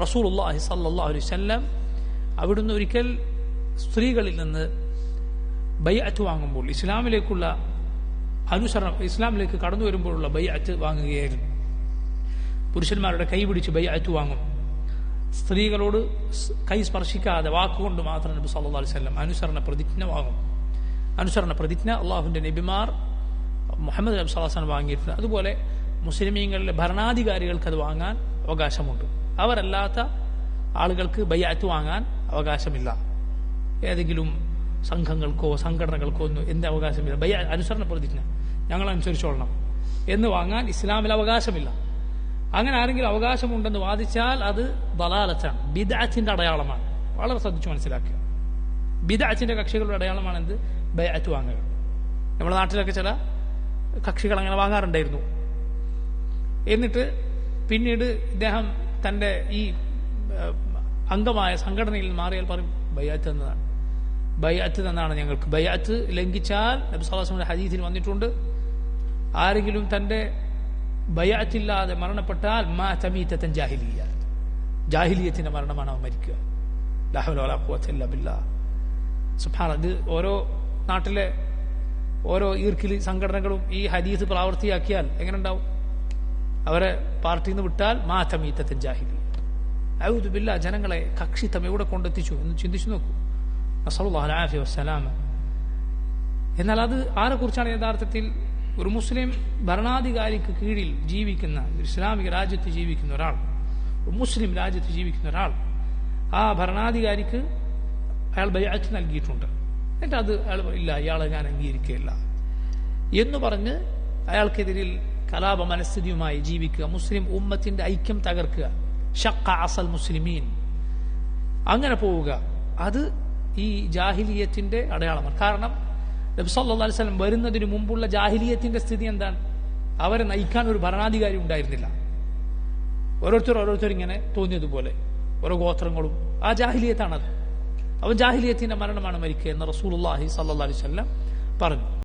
റസൂലുള്ളാഹി സല്ലല്ലാഹു അലൈഹി വസല്ലം അവിടുന്ന് ഒരിക്കൽ സ്ത്രീകളിൽ നിന്ന് ബൈഅത്ത് വാങ്ങുമ്പോൾ ഇസ്ലാമിലേക്കുള്ള അനുസരണം ഇസ്ലാമിലേക്ക് കടന്നു വരുമ്പോഴുള്ള ബൈഅത്ത് വാങ്ങുകയായിരുന്നു. പുരുഷന്മാരുടെ കൈ പിടിച്ച് ബൈഅത്ത് വാങ്ങും. സ്ത്രീകളോട് കൈ സ്പർശിക്കാതെ വാക്കുകൊണ്ട് മാത്രം നബി സല്ലു അലൈഹി സ്വല്ലം അനുസരണ പ്രതിജ്ഞ വാങ്ങും. അനുസരണ പ്രതിജ്ഞ അള്ളാഹുവിന്റെ നബിമാർ മുഹമ്മദ് നബി സല്ലാസ്ലാം വാങ്ങിയിട്ടുണ്ട്. അതുപോലെ മുസ്ലിമീങ്ങളിലെ ഭരണാധികാരികൾക്ക് അത് വാങ്ങാൻ അവകാശമുണ്ട്. അവരല്ലാത്ത ആളുകൾക്ക് ബയ്യാറ്റ് വാങ്ങാൻ അവകാശമില്ല. ഏതെങ്കിലും സംഘങ്ങൾക്കോ സംഘടനകൾക്കോ ഒന്നും എന്ത് അവകാശമില്ല. ബയ്യ അനുസരണ പ്രതിജ്ഞ. ഞങ്ങൾ അനുസരിച്ചോളണം എന്ന് വാങ്ങാൻ ഇസ്ലാമിൽ അവകാശമില്ല. അങ്ങനെ ആരെങ്കിലും അവകാശമുണ്ടെന്ന് വാദിച്ചാൽ അത് ബലാലച്ചാണ് ബിദാച്ചിന്റെ അടയാളമാണ്. വളരെ ശ്രദ്ധിച്ചു മനസ്സിലാക്കുക. ബിദാച്ചിന്റെ കക്ഷികളുടെ അടയാളമാണ് എന്ത്? ബയാറ്റ് വാങ്ങുക. നമ്മുടെ നാട്ടിലൊക്കെ ചില കക്ഷികൾ അങ്ങനെ വാങ്ങാറുണ്ടായിരുന്നു. എന്നിട്ട് പിന്നീട് ഇദ്ദേഹം തന്റെ ഈ അംഗമായ സംഘടനയിൽ മാറിയാൽ പറയും ബയ്യാത്ത് എന്നതാണ്. ബയ്യാത്ത് എന്നാണ് ഞങ്ങൾക്ക്. ബയ്യാത്ത് ലംഘിച്ചാൽ നബി സല്ലാസ്മിന്റെ ഹദീസിൽ വന്നിട്ടുണ്ട് ആരെങ്കിലും തന്റെ ബയ്യാത്തില്ലാതെ മരണപ്പെട്ടാൽ മാ തമീത്തൻ ജാഹിലിയ. ജാഹിലിയത്തിന്റെ മരണമാണ് അവൻ മരിക്കുക. ലാ ഹൗല വലാ ഖുവത ബില്ലാഹ്. സുബ്ഹാന ഇത് ഓരോ നാട്ടിലെ ഓരോ ഈർക്കിലി സംഘടനകളും ഈ ഹദീസ് പ്രാവർത്തിയാക്കിയാൽ എങ്ങനെ ഉണ്ടാവും? അവരെ പാർട്ടിയിൽ നിന്ന് വിട്ടാൽ മാറ്റമീറ്റത്തിൻ ജാഹിദി ഔദുബില്ല ജനങ്ങളെ കക്ഷിത്തം എവിടെ കൊണ്ടെത്തിച്ചു എന്ന് ചിന്തിച്ചു നോക്കൂ. നസറുല്ലാഹി വസ്സലാമ. എന്നാൽ അത് ആരെ കുറിച്ചാണ് യഥാർത്ഥത്തിൽ? ഒരു മുസ്ലിം ഭരണാധികാരിക്ക് കീഴിൽ ജീവിക്കുന്ന ഒരു ഇസ്ലാമിക രാജ്യത്ത് ജീവിക്കുന്ന ഒരാൾ ഒരു മുസ്ലിം രാജ്യത്ത് ജീവിക്കുന്ന ഒരാൾ ആ ഭരണാധികാരിക്ക് അയാൾ ബയാച്ച് നൽകിയിട്ടുണ്ട്. എന്നിട്ട് അത് അയാൾ ഇല്ല അയാളെ ഞാൻ അംഗീകരിക്കുകയില്ല. എന്ന് പറഞ്ഞ് അയാൾക്കെതിരിൽ കലാപ മനസ്ഥിതിയുമായി ജീവിക്കുക. മുസ്ലിം ഉമ്മത്തിന്റെ ഐക്യം തകർക്കുക. ഷക്ക അസൽ മുസ്ലിമീൻ. അങ്ങനെ പോവുക. അത് ഈ ജാഹിലിയത്തിന്റെ അടയാളമാണ്. കാരണം അലൈഹി വസല്ലം വരുന്നതിന് മുമ്പുള്ള ജാഹിലിയത്തിന്റെ സ്ഥിതി എന്താണ്? അവരെ നയിക്കാൻ ഒരു ഭരണാധികാരി ഉണ്ടായിരുന്നില്ല. ഓരോരുത്തർ ഓരോരുത്തർ ഇങ്ങനെ തോന്നിയതുപോലെ. ഓരോ ഗോത്രങ്ങളും. ആ ജാഹിലിയത്താണത്. അവൻ ജാഹിലിയത്തിന്റെ മരണമാണ് മരിക്കുക എന്ന് റസൂലുള്ളാഹി സല്ലല്ലാഹു അലൈഹി അലൈവല്ലം പറഞ്ഞു.